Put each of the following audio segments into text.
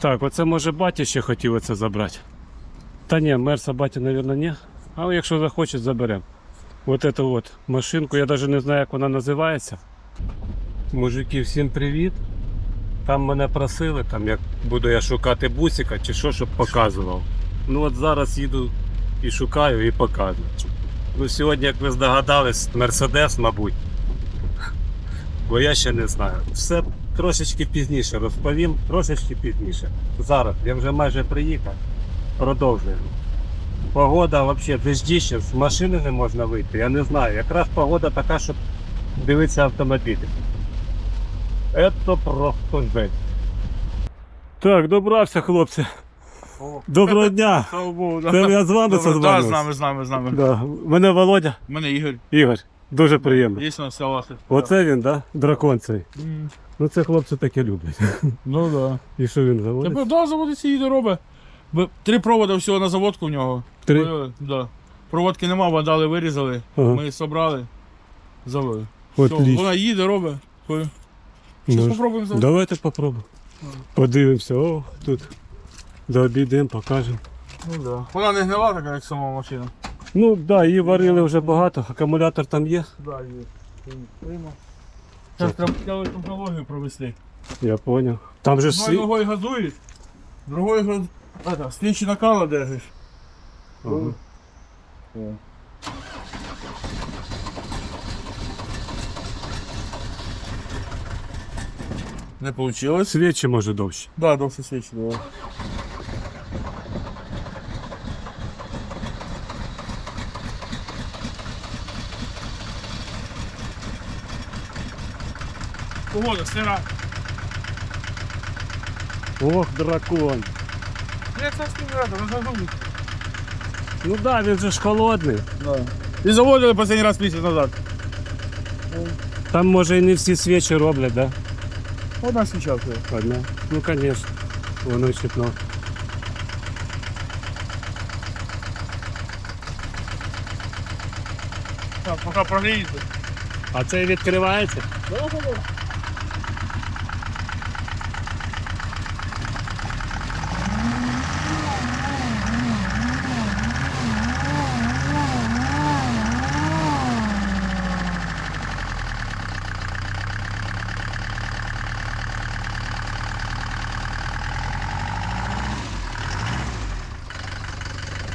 Так, оце може батя ще хотів оце забрати. Та ні, мерса батя, мабуть, ні. Але якщо захоче, заберемо. Вот эту от машинку, я навіть не знаю, як вона називається. Мужики, всім привіт. Там мене просили, там як буду я шукати бусика чи що, щоб показував. Ну от зараз їду і шукаю, і показую. Ну сьогодні, як ви здогадались, Мерседес, мабуть. Бо я ще не знаю. Все трошечки пізніше розповім, трошечки пізніше. Зараз, я вже майже приїхав. Продовжуємо. Погода взагалі дождіще, з машини не можна вийти. Я не знаю. Якраз погода така, щоб дивитися автомобілі. Це просто жесть. Так, добрався, хлопці. Доброго дня. Слава Богу, Це я з вами Добре, да, з нами, з нами, з нами. Да. Мене Володя. Мене Ігор. Ігор. Дуже приємно. Дійсно, все. Оце він, да? Дракон цей. М, Ну це хлопці таке люблять. Ну да. І що він заводить? Тепер да, заводиться їде робить. Три проводи всього на заводку в нього. Три? Е, Да. Проводки нема, бо дали вирізали. Ага. Ми зібрали. Завели. Все, вона їде, робить. Ну, попробуємо завести. Давайте попробуємо. Подивимося. О, тут. Дообійдемо, покажемо. Ну, да. Вона не гнила така, як сама машина. Ну так, да, її варили вже багато, акумулятор там є. Да, є. Зараз треба цілу технологію провести. Я зрозумів. Там же Одною свій. ногою газуєш, другою газ... Это, свічі накала держиш. Ага. Не получилось? Свічі може довше. Да, довше свічі давай. Погода, сира. Ох, дракон. Я це не рада, розгазують. Ну так, да, він же ж холодний. Да. І заводили останній раз місяць назад. Там може і не всі свічі роблять, да? Одна свіча все. Одна. Ну звісно. Воно щепно. Так, поки прогріється. А це відкривається?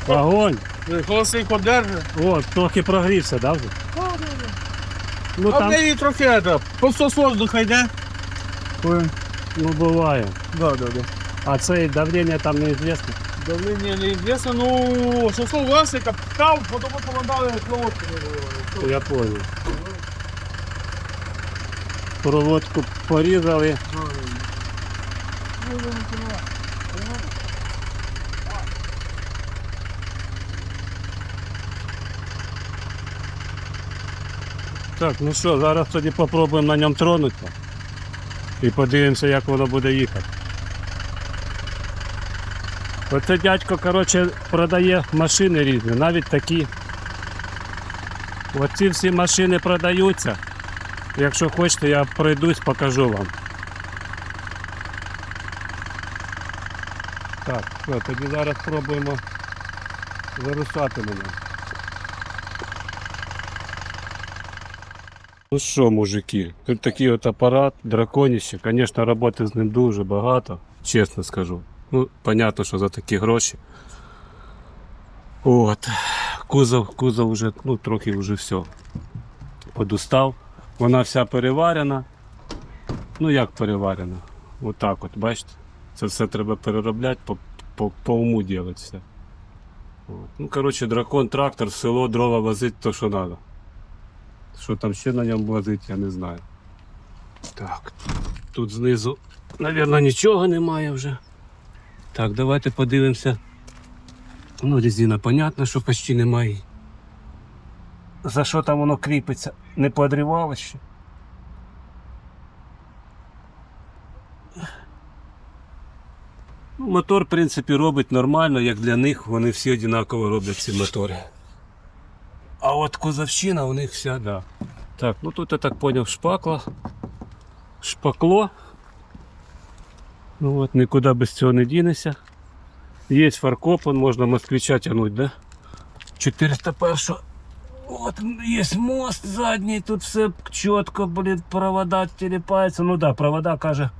Огонь! Холостий подержи. О, трохи прогрівся, да вже? Ну А в там неї трохи это, подсос воздуха йде. ну, буває. Да, да, да. А це давлення там неізвісно. Давление неизвестно, ну, що слово власника пхав, потому що вам дали проводку. Я понял. Проводку порізали. Так, ну що, зараз тоді попробуємо на ньому тронутися. І подивимося, як воно буде їхати. Оце дядько, коротше, продає машини різні, навіть такі. Оці всі машини продаються. Якщо хочете, я пройдусь, покажу вам. Так, все, тоді зараз спробуємо зарушати мене. Ну що, мужики, тут такий от апарат, драконіще. Звісно, роботи з ним дуже багато, чесно скажу. Ну, понятно, що за такі гроші. От. Кузов, кузов вже, ну, трохи вже все. Подустав. Вона вся переварена. Ну як переварена? Отак от, бачите? Це все треба переробляти, по, по, по уму. От. Ну, коротше, дракон, трактор, село дрова возить то, що треба. Що там ще на ньому возить, я не знаю. Так, тут знизу, мабуть, нічого немає вже. Так, давайте подивимося. Ну, резина, понятно, що почти немає. За що там воно кріпиться? Не подрівало ще? Мотор, в принципі, робить нормально, як для них, вони всі однаково роблять ці мотори. А от кузовщина у них вся, да. Так, ну тут я так поняв, шпакла. Шпакло. Ну от, нікуди без цього не дінешся. Є фаркоп, он можна москвича тягнути, да? 401. От є мост задній, тут все чітко, блін, провода телепаються. Ну да, провода каже,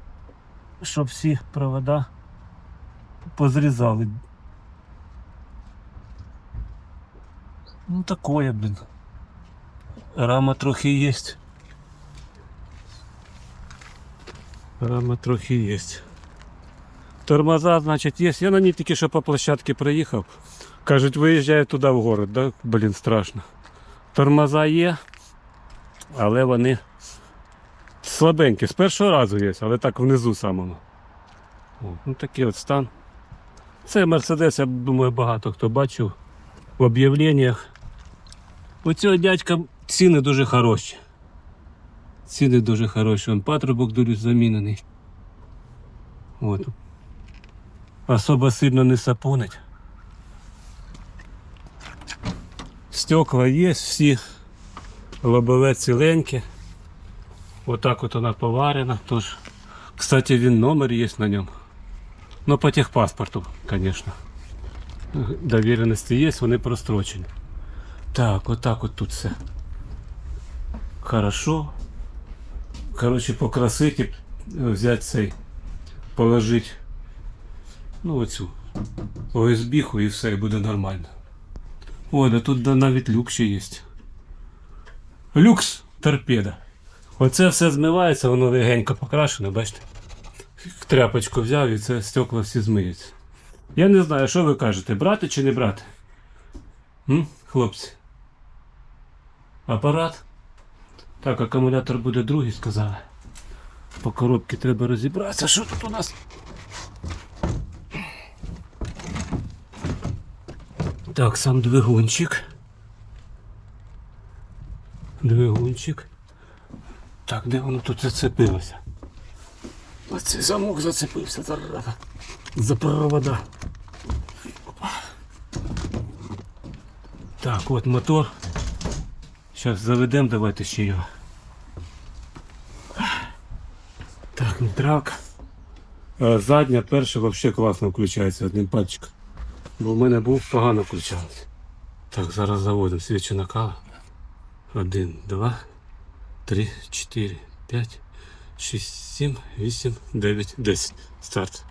щоб всі провода позрізали. Ну такое, блін. Рама трохи є. Рама трохи є. Тормоза, значить, є. Я на ній тільки що по площадці приїхав. Кажуть, виїжджаю туди в город, да? Блін, страшно. Тормоза є, але вони слабенькі. З першого разу є, але так внизу самому. Ну такий от стан. Це Мерседес, я думаю, багато хто бачив в об'явленнях. У цього дядька ціни дуже хороші. Ціни дуже хороші. Вон патрубок дуже замінений. От. Особо сильно не сапонить. Стекла є, всі лобове ціленьке. Отак от вона поварена. Тож, кстати, він номер є на ньому. Ну, по техпаспорту, звісно. Довіреності є, вони прострочені. Так, отак от тут все. Хорошо. Короче, покрасити, взяти цей, положити, ну оцю ОСБ-ху і все, і буде нормально. О, да тут навіть люк ще є. Люкс торпеда. Оце все змивається, воно легенько покрашене, бачите? Тряпочку взяв і це стекла всі змиються. Я не знаю, що ви кажете, брати чи не брати? М? Хлопці. Апарат. Так, акумулятор буде другий, сказали. По коробці треба розібратися. Що тут у нас? Так, сам двигунчик. Двигунчик. Так, де воно тут зацепилося? Оцей замок зацепився зараза. За провода. Так, от мотор. Зараз заведемо, давайте ще його. Так, нейтралка. А задня перша взагалі класно включається одним пальчиком. Бо в мене був погано включалось. Так, зараз заводимо свічу накала. Один, два, три, чотири, п'ять, шість, сім, вісім, дев'ять, десять. Старт.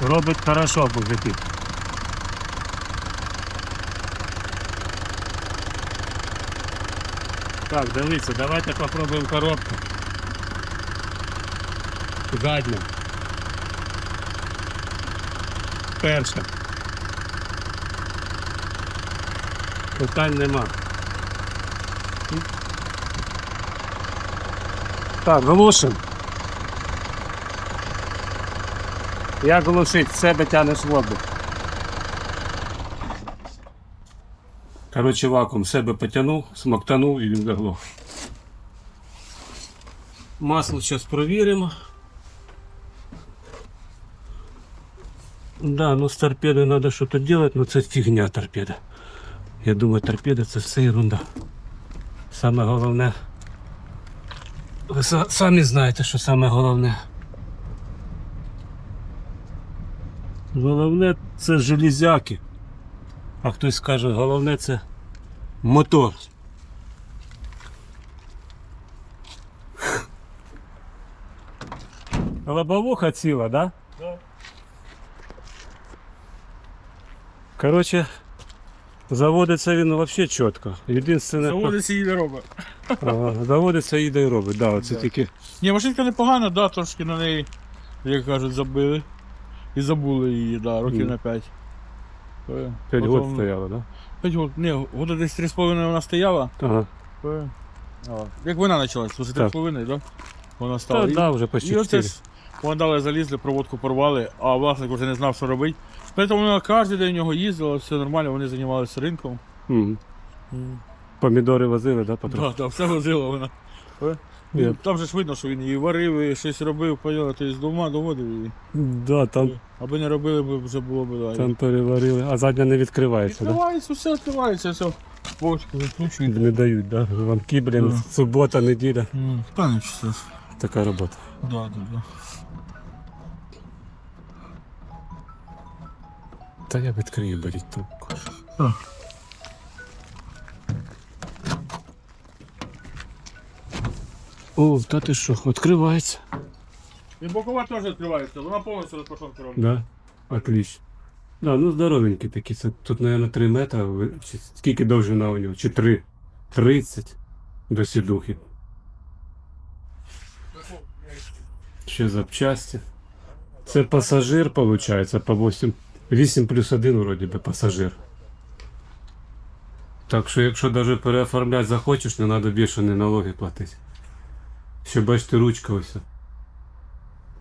Робить хорошо мужики. Так, дивіться, давайте попробуємо коробку. Задня. Перша. Питань нема. Так, глушим. Як глушить, себе тянеш воду. Коротше, вакуум себе потягнув, смоктанув і він заглох. Масло зараз провіримо. Да, ну з торпедою треба щось робити, але це фігня торпеда. Я думаю, торпеда це все ерунда. Саме головне. Ви самі знаєте, що саме головне. Головне це железяки. А хтось скаже, головне це мотор. Лобовуха ціла, да? Да. Короче, заводиться він взагалі чітко. Єдине, Заводиться і не робить. Ага, заводиться їде і робить. Да, оце Да. тільки. Ні, машинка непогана, да, трошки на неї, як кажуть, забили. І забули її, да, років на 5. 5 років стояло, да? 5 років. Ні, года десь 3,5 вона стояла. Ага. А, Як вона почалась? Так. 3,5, да? Вона стала. І- да, вже почти І оце 4. ж вони дали залізли, проводку порвали, а власник вже не знав, що робити. Тому вона кожен день у нього їздила, все нормально, вони займалися ринком. Мгм. Помідори возили, да, потроху? Так, так, все возила вона. Е? Ну, Там же ж видно, що він і варив, і щось робив, поняла, тобто до ума доводив її. Да, там, Аби не робили, б вже було б да. там переварили. А задня не відкривається, да? Відкривається, все відкривається, все. Почку викручують. Не дають, да? Звонки, блін, Да. субота, неділя. Ну, та не. Така робота. Да, да, да. Та я відкрию, беріть трубку. Так. О, та ти що, відкривається? І бокова теж відкривається, вона повністю розпашонка робить. Да? Отлично. Да, ну здоровенький такі. Це тут, мабуть, 3 метри. Чи скільки довжина у нього? Чи 3? 30 до сідухи. Ще запчасті. Це пасажир, виходить, по 8. 8 плюс 1 вроді би пасажир. Так що, якщо навіть переоформляти захочеш, не треба більше не налоги платити. Ще бачите, ручка ось.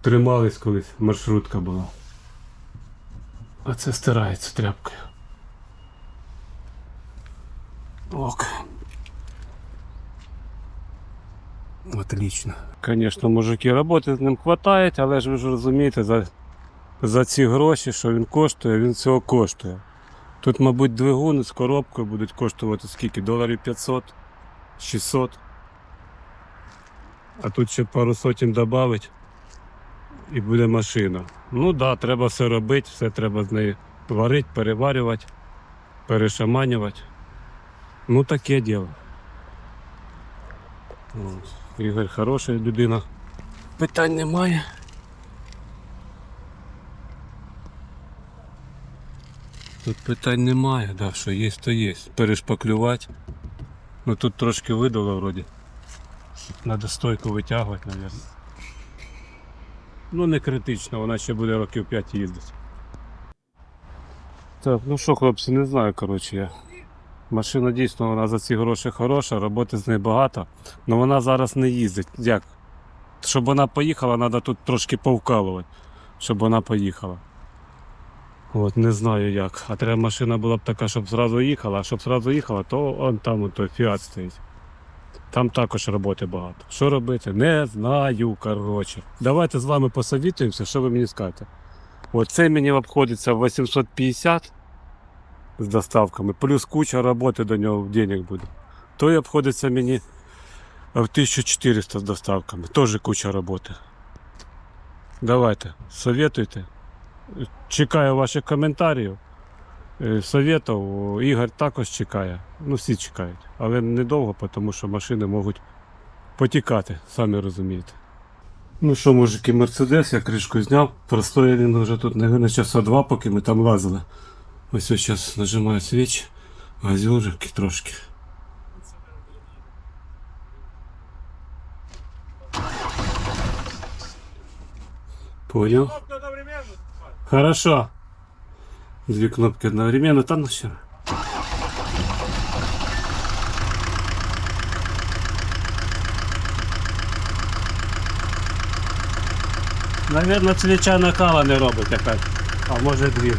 Тримались колись, маршрутка була. А це стирається тряпкою. Ок. Отлично. Звісно, мужики, роботи з ним хватає, але ж ви ж розумієте, за, за ці гроші, що він коштує, він всього коштує. Тут, мабуть, двигуни з коробкою будуть коштувати скільки? Доларів 500, 600. А тут ще пару сотень додавить і буде машина. Ну так, да, треба все робити, все треба з нею варити, переварювати, перешаманювати. Ну таке діло. От. Ігор хороша людина. Питань немає. Тут питань немає, да, що є, то є. Перешпаклювати. Ну тут трошки видало вроді. Надо стойку витягувати, мабуть. Ну не критично, вона ще буде років 5 їздити. Так, ну що, хлопці, не знаю, коротше я. Машина дійсно вона за ці гроші хороша, роботи з нею багато, але вона зараз не їздить. Як? Щоб вона поїхала, треба тут трошки повкалувати, щоб вона поїхала. От, не знаю як. А треба машина була б така, щоб зразу їхала, а щоб зразу їхала, то он там той фіат стоїть. Там також роботи багато. Що робити? Не знаю, коротше. Давайте з вами посовітуємося, що ви мені скажете. От це мені обходиться в 850 з доставками, плюс куча роботи до нього денег буде. Той обходиться мені в 1400 з доставками. Теж куча роботи. Давайте, советуйте. Чекаю ваших коментарів. Е, Ігор також чекає. Ну, всі чекають. Але недовго, тому що машини можуть потікати, самі розумієте. Ну що, мужики, Мерседес, я кришку зняв. Простояв він вже тут, мабуть, часа два, поки ми там лазили. Ось ось зараз нажимаю свіч, газюжики трошки. Понял? Хорошо. Две кнопки одновременно, там все. Наверное, свіча накала не робить якась. А може дві.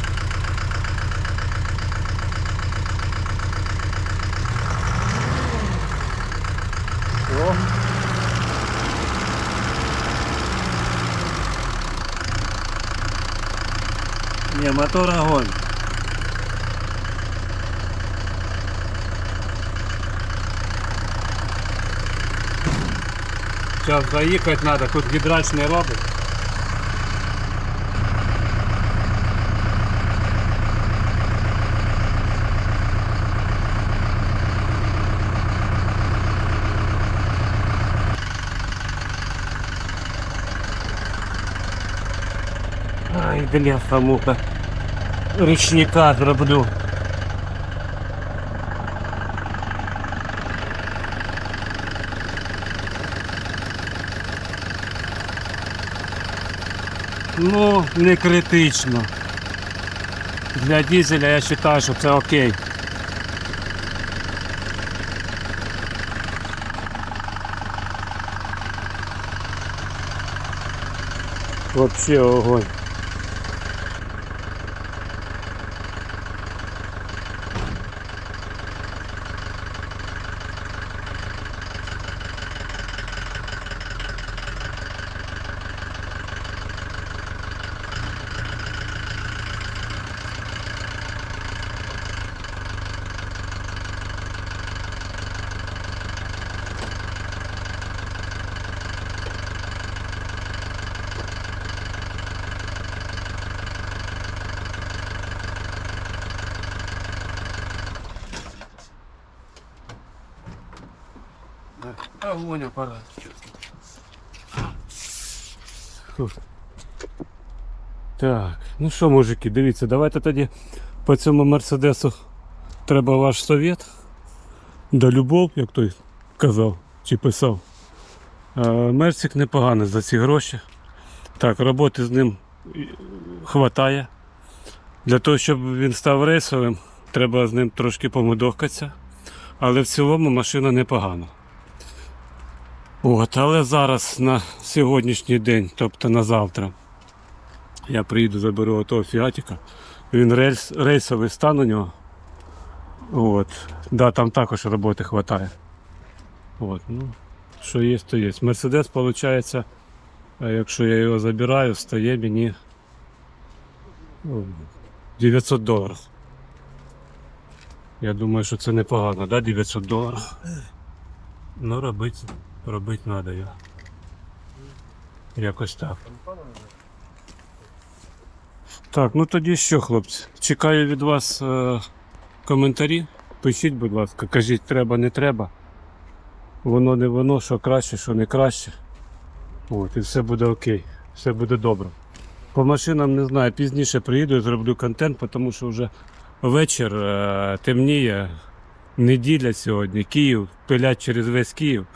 Мотор огонь. Сейчас заїхати треба, тут гідрач не робить. Ай, бляха муха. Ручника зроблю. Ну, не критично. Для дизеля я вважаю, що це окей. Вообще огонь. Огонь апарат. Так, ну що, мужики, дивіться, давайте тоді по цьому Мерседесу треба ваш совет. Да любов, як той казав чи писав. Е, Мерсик непоганий за ці гроші. Так, роботи з ним і, хватає. Для того, щоб він став рейсовим, треба з ним трошки помудохкатися. Але в цілому машина непогана. От, але зараз на сьогоднішній день, тобто на завтра, я приїду, заберу того фіатіка. Він рейс, рейсовий стан у нього. От. Да, там також роботи вистачає. От, ну, що є, то є. Мерседес, виходить, якщо я його забираю, стає мені ну, 900 доларів. Я думаю, що це непогано, да, 900 доларів. Ну, робити, робити треба його. Якось так. Так, ну тоді що, хлопці? Чекаю від вас е, коментарі. Пишіть, будь ласка, кажіть, треба, не треба. Воно не воно, що краще, що не краще. От, і все буде окей, все буде добре. По машинам не знаю, пізніше приїду і зроблю контент, тому що вже вечір е, темніє. Неділя сьогодні, Київ, пилять через весь Київ.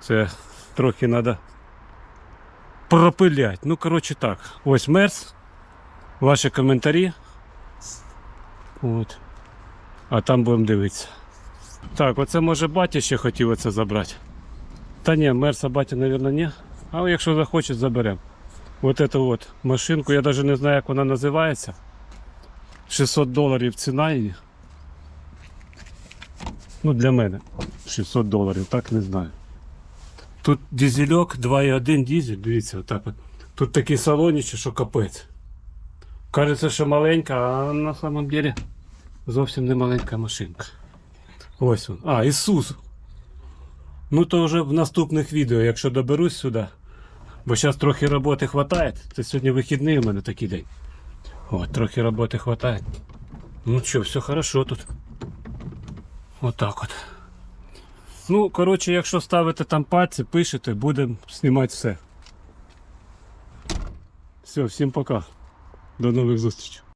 Це трохи треба пропилять. Ну, коротше так. Ось мерз. Ваші коментарі. От. А там будемо дивитися. Так, оце може батя ще хотів оце забрати. Та ні, мерса батя, мабуть, ні. Але якщо захоче, заберемо. Вот эту от машинку, я навіть не знаю, як вона називається. 600 доларів ціна її. Ну, для мене 600 доларів, так не знаю. Тут дизельок 2,1 дизель, дивіться, отак от. Тут такі салоніще, що капець. Кажеться, що маленька, а на самом деле зовсім не маленька машинка. Ось він. А, Ісус. Ну то вже в наступних відео, якщо доберусь сюди. Бо зараз трохи роботи вистачає. Це сьогодні вихідний у мене такий день. От, трохи роботи вистачає. Ну що, все хорошо тут. Отак от. Ну, коротше, якщо ставите там пальці, пишете, будемо знімати все. Все, всім пока. До нових зустрічей.